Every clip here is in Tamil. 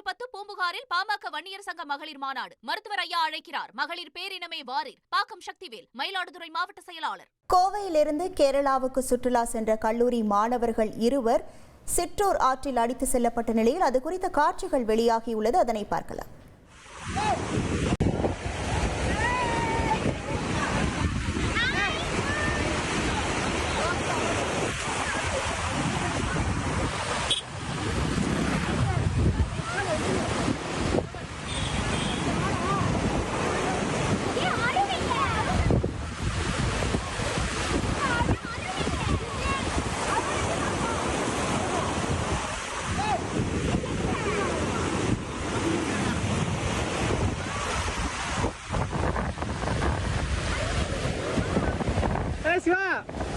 ஆகஸ்ட் பத்து பூம்புகாரில் பாமக வன்னியர் சங்க மகளிர் மாநாடு. மருத்துவர் ஐயா அழைக்கிறார். மகளிர் பேரினமே வாரீர் பாக்கம் சக்திவேல் மயிலாடுதுறை மாவட்ட செயலாளர். கோவையிலிருந்து கேரளாவுக்கு சுற்றுலா சென்ற கல்லூரி மாணவர்கள் இருவர் சிற்றூர் ஆற்றில் அடித்து செல்லப்பட்ட நிலையில் அது குறித்த காட்சிகள் வெளியாகியுள்ளது. அதனை பார்க்கலாம். senhora!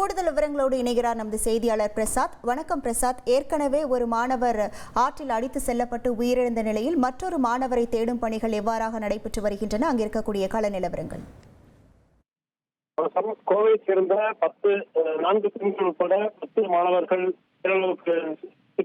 கூடுதல் விவரங்களோடு இணைகிறார் நமது செய்தியாளர் பிரசாத். வணக்கம் பிரசாத். ஏற்கனவே ஒரு மாணவர் ஆற்றில் அடித்து செல்லப்பட்டு உயிரிழந்த நிலையில் மற்றொரு மாணவரை தேடும் பணிகள் எவ்வாறாக நடைபெற்று வருகின்றன? அங்கு இருக்கக்கூடிய கள நிலவரங்கள். கோவையை சேர்ந்த பத்து நான்கு பெண்கள் உட்பட பத்து மாணவர்கள்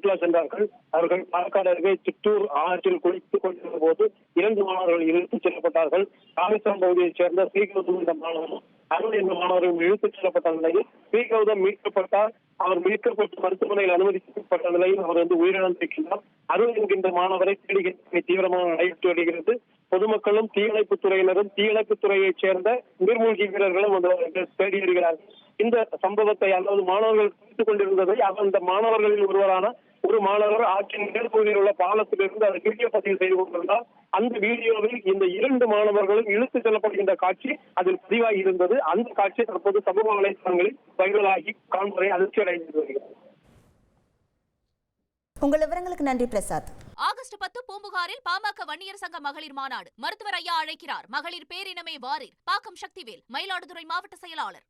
சுற்றுலா சென்றார்கள். அவர்கள் பாலக்காடு அருகே சித்தூர் ஆற்றில் குளித்துக் கொண்டிருந்த போது இரண்டு மாணவர்கள் இழுத்துச் செல்லப்பட்டார்கள். ராமேஸ்வரம் பகுதியைச் சேர்ந்த ஸ்ரீகௌதம் என்ற மாணவரும் அருண் என்ற மாணவரும் இழுத்துச் செல்லப்பட்ட நிலையில் ஸ்ரீகௌதம் மீட்கப்பட்டார். அவர் மீட்கப்பட்டு மருத்துவமனையில் அனுமதிக்கப்பட்ட நிலையில் அவர் வந்து உயிரிழந்திருக்கின்றார் அருள் என்கின்ற மாணவரை தேடுகின்ற தீவிரமாக நடைபெற்று வருகிறது. பொதுமக்களும் தீயணைப்புத் துறையினரும் தீயணைப்புத் துறையைச் சேர்ந்த நீர்மூழ்கி வீரர்களும் வந்து தேடி வருகிறார்கள். இந்த சம்பவத்தை அதாவது மாணவர்கள் குறித்துக் கொண்டிருந்ததை அந்த மாணவர்களில் ஒருவரான ஒரு மாணவர் ஆற்றின் மேற்பகுதியில் உள்ள பாலத்திலிருந்து அதை வீடியோ பதிவு செய்து கொண்டிருந்தார் அந்த வீடியோவில் இந்த இரண்டு மாணவர்களும் இழுத்துச் செல்லப்படுகின்ற காட்சி அதில் பதிவாகி இருந்தது. அந்த காட்சி தற்போது சமூக வலைதளங்களில் வைரலாகி காண்பதை அதிர்ச்சி அடைந்து வருகிறது. உங்கள் விவரங்களுக்கு நன்றி பிரசாத். ஆகஸ்ட் பத்து பூம்புகாரில் பாமக வன்னியர் சங்க மகளிர் மாநாடு. மருத்துவர் ஐயா அழைக்கிறார். மகளிர் பேரினமே வாரீர். பாக்கம் சக்திவேல் மயிலாடுதுறை மாவட்ட செயலாளர்.